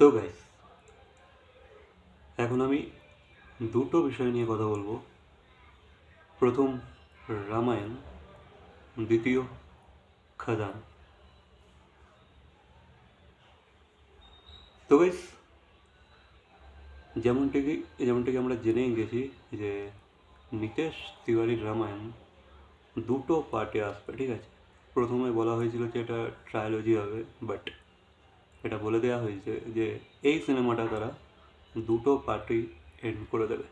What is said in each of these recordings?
তো গাইস এখন আমি দুটো বিষয় নিয়ে কথা বলব। প্রথম রামায়ণ, দ্বিতীয় খাদান। তো গাইস যেমনটিকে যেমনটিকে আমরা জেনেই গেছি যে নিতেশ তিওয়ারির রামায়ণ দুটো পার্টে আসবে, ঠিক আছে? প্রথমে বলা হয়েছিল যে এটা ট্রায়োলজি হবে বাট এটা বলে দেওয়া হয়েছে যে, এই সিনেমাটা তারা দুটো পার্টি এন্ড করে দেবে।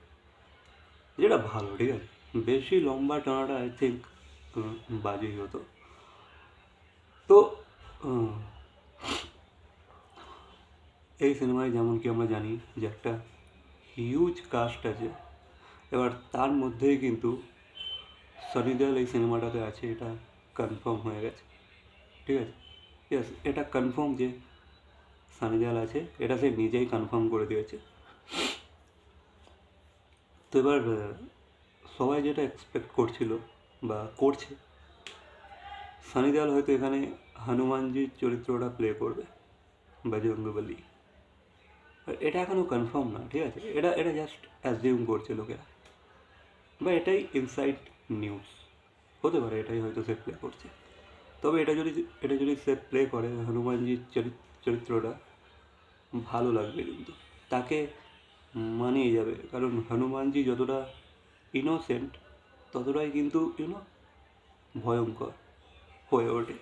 যেটা ভালো, ঠিক আছে? বেশি লম্বা টানাটা আই থিঙ্ক বাজেই হতো। তো এই সিনেমায় যেমন কি আমরা জানি যে একটা হিউজ কাস্ট আছে, এবার তার মধ্যেই কিন্তু সনি দেওয়াল এই সিনেমাটাতে আছে, এটা কনফার্ম হয়ে গেছে। ঠিক আছে? ইয়েস এটা কনফার্ম যে সানি দেওয়াল আছে। এটা সে নিজেই কনফার্ম করে দিয়েছে। তো এবার সবাই যেটা এক্সপেক্ট করছিল বা করছে সানি দেওয়াল হয়তো এখানে হনুমানজির চরিত্রটা প্লে করবে বজরঙ্গবলী এটা এখনও কনফার্ম না, ঠিক আছে? এটা এটা জাস্ট অ্যাজিউম করছে লোকেরা। বা এটাই ইনসাইড নিউজ হতে পারে এটাই হয়তো সে প্লে করছে। তবে এটা যদি এটা যদি সে প্লে করে, হনুমানজির চরিত- চরিত্রটা ভালো লাগবে কিন্তু। তাকে মানিয়ে যাবে। কারণ হনুমানজি যতটা ইনোসেন্ট ততটাই কিন্তু ইউনো ভয়ঙ্কর হয়ে ওঠে।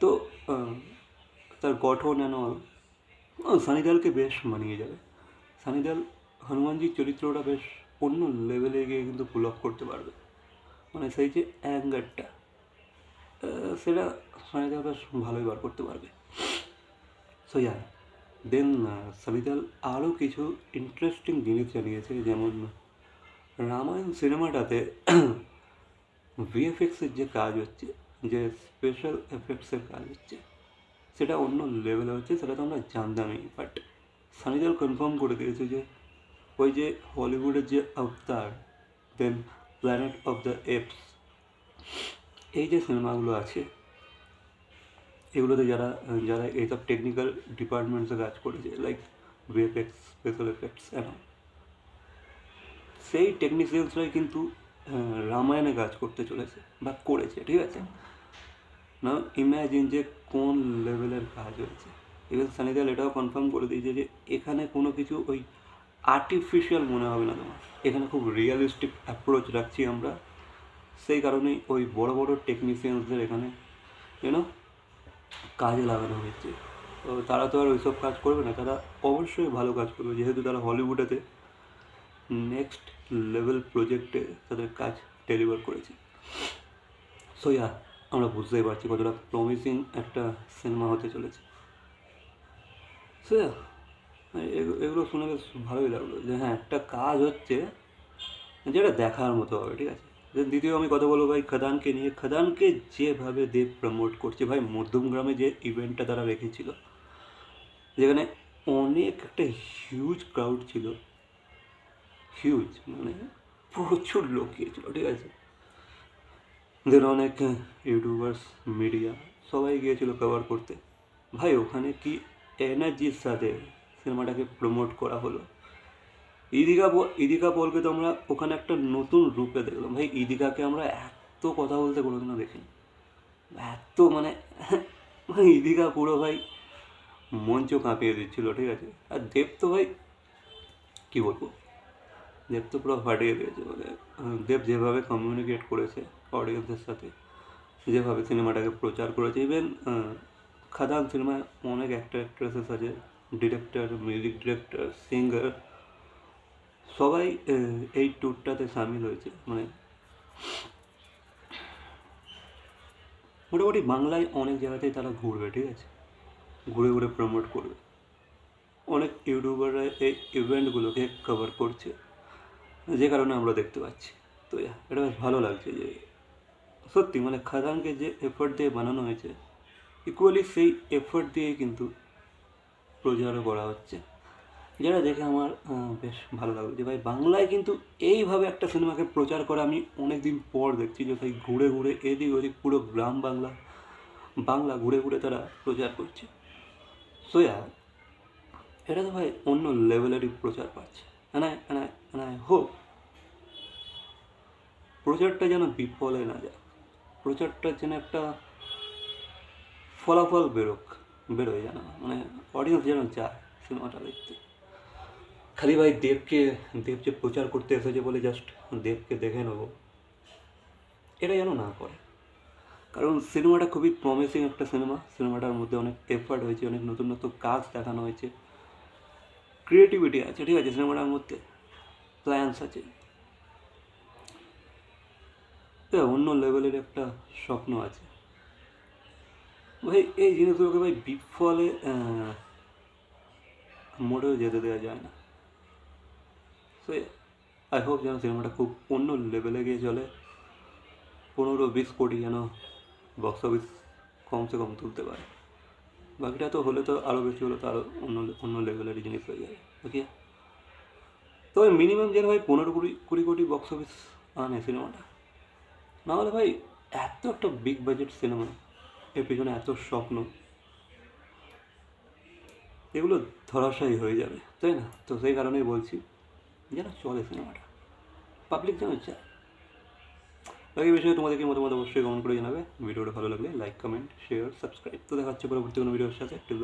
তো তার গঠন অল সানিদালকে বেশ মানিয়ে যাবে। সানিদাল হনুমানজির চরিত্রটা বেশ অন্য লেভেলে গিয়ে কিন্তু পুল অফ করতে পারবে। মানে সেই যে অ্যাঙ্গারটা সেটা সানিদাল বেশ ভালোই বার করতে পারবে। সো দেন সানিদাল আরও কিছু ইন্টারেস্টিং জিনিস জানিয়েছে, যেমন, রামায়ণ সিনেমাটাতে ভিএফএক্সের যে কাজ হচ্ছে, যে স্পেশাল এফেক্টসের কাজ হচ্ছে, সেটা অন্য লেভেলে হচ্ছে, সেটা তো আমরা জানতামই বাট সানিদাল কনফার্ম করে দিয়েছে যে, ওই যে হলিউডের যে Avatar then Planet of the Apes এই যে সিনেমাগুলো আছে এগুলোতে যারা যারা এইসব টেকনিক্যাল ডিপার্টমেন্টসে কাজ করেছে like VFX special effects and সেই টেকনিশিয়ানসরাই কিন্তু রামায়ণে কাজ করতে চলেছে বা করেছে, ঠিক আছে? না ইম্যাজিন যে কোন লেভেলের কাজ হয়েছে। ইভেন সানিদাল এটাও কনফার্ম করে দিয়েছে যে এখানে কোনো কিছু ওই আর্টিফিশিয়াল মনে হবে না তোমার। এখানে খুব রিয়েলিস্টিক অ্যাপ্রোচ রাখছি আমরা। সেই কারণেই ওই বড় বড় টেকনিশিয়ানসদের এখানে ইউনো কাজে লাগানো হয়েছে। তো তারা তো আর ওইসব কাজ করবে না, তারা অবশ্যই ভালো কাজ করবে। যেহেতু তারা হলিউডেতে নেক্সট লেভেল প্রজেক্টে তাদের কাজ ডেলিভার করেছে। সো ইয়া আমরা বুঝতেই পারছি কতটা প্রমিসিং একটা সিনেমা হতে চলেছে। সো ইয়া এগুলো শুনে বেশ ভালোই লাগল যে হ্যাঁ একটা কাজ হচ্ছে যেটা দেখার মতো হবে, ঠিক আছে? Then দ্বিতীয় আমি কথা বলব ভাই খাদানকে নিয়ে। খাদানকে যেভাবে দেব প্রমোট করছে, ভাই মধ্যমগ্রামে যে ইভেন্টটা তারা রেখেছিল, যেখানে অনেক একটা হিউজ ক্রাউড ছিল হিউজ মানে প্রচুর লোক গিয়েছিল, ঠিক আছে? দেন অনেক ইউটিউবার্স মিডিয়া সবাই গিয়েছিল কভার করতে। ভাই ওখানে কি এনার্জির সাথে সিনেমাটাকে প্রমোট করা হলো? ইদিকা ইদিকা বলকে তো আমরা ওখানে একটা নতুন রূপে দেখলাম। ভাই ইদিকাকে আমরা এত কথা বলতে কোনোদিনও দেখিনি। এত মানে ভাই ইদিকা পুরো ভাই মঞ্চ কাঁপিয়ে দিচ্ছিল, ঠিক আছে? আর দেব তো ভাই, কী বলব? দেব তো পুরো ফাটিয়ে দিয়েছে মানে দেব যেভাবে কমিউনিকেট করেছে অডিয়েন্সের সাথে, যেভাবে সিনেমাটাকে প্রচার করেছে ইভেন খাদান সিনেমায় অনেক অ্যাক্টর অ্যাক্ট্রেসেস আছে ডিরেক্টর মিউজিক ডিরেক্টর সিঙ্গার সবাই এই ট্যুরটাতে সামিল হয়েছে। মানে মোটামুটি বাংলায় অনেক জায়গাতেই তারা ঘুরবে, ঠিক আছে? ঘুরে ঘুরে প্রমোট করবে। অনেক ইউটিউবাররা এই ইভেন্টগুলোকে কভার করছে, যে কারণে আমরা দেখতে পাচ্ছি। তো এটা বেশ ভালো লাগছে যে সত্যি মানে খাদানকে যে এফোর্ট দিয়ে বানানো হয়েছে ইকুয়ালি সেই এফোর্ট দিয়েই কিন্তু প্রচারও করা হচ্ছে। যেটা দেখে আমার বেশ ভালো লাগল যে ভাই বাংলায় কিন্তু এইভাবে একটা সিনেমাকে প্রচার করা আমি অনেক দিন পর দেখছি যে ভাই ঘুরে ঘুরে এদিক ওদিক পুরো গ্রাম বাংলা বাংলা ঘুরে ঘুরে তারা প্রচার করছে। সো এটা তো ভাই অন্য লেভেলেরই প্রচার পাচ্ছে। Hope প্রচারটা যেন বিফলে না যায় প্রচারটা যেন একটা ফলাফল বেরোক, বেরোয় যেন মানে অডিয়েন্স যেন যায় সিনেমাটা দেখতে। খালি ভাই দেবকে, দেব যে প্রচার করতে এসেছে বলে জাস্ট দেবকে দেখে নেব। এটা যেন না করে। কারণ সিনেমাটা খুবই প্রমিসিং একটা সিনেমা। সিনেমাটার মধ্যে অনেক এফার্ট হয়েছে, অনেক নতুন নতুন কাজ দেখানো হয়েছে। ক্রিয়েটিভিটি আছে, ঠিক আছে, সিনেমাটার মধ্যে। প্ল্যান্স আছে। অন্য লেভেলের একটা স্বপ্ন আছে। ভাই, এই জিনিসগুলোকে ভাই বিফলে মোটেও যেতে দেওয়া যায় না। সো আই হোপ যেন সিনেমাটা খুব অন্য লেভেলে গিয়ে চলে। পনেরো বিশ কোটি যেন বক্স অফিস কমসে কম তুলতে পারে। বাকিটা তো হলে তো আরও বেশি হলে তো আরও অন্য অন্য লেভেলের জিনিস হয়ে যাবে। ওকে তবে মিনিমাম যেন ভাই পনেরো কুড়ি কুড়ি কোটি বক্স অফিস আনে সিনেমাটা। নাহলে ভাই এত একটা বিগ বাজেট সিনেমা এর পিছনে এত স্বপ্ন। এগুলো ধরাশায়ী হয়ে যাবে, তাই না? তো সেই কারণেই বলছি। যেন চলে সিনেমাটা পাবলিক যেন চায়। বাকি বিষয়ে তোমাদেরকে মতো মতো অবশ্যই কমেন্ট করে জানাবে। ভিডিওটা ভালো লাগলে লাইক কমেন্ট শেয়ার সাবস্ক্রাইব তো দেখা হচ্ছে পরবর্তী কোনো ভিডিওর সাথে। টিল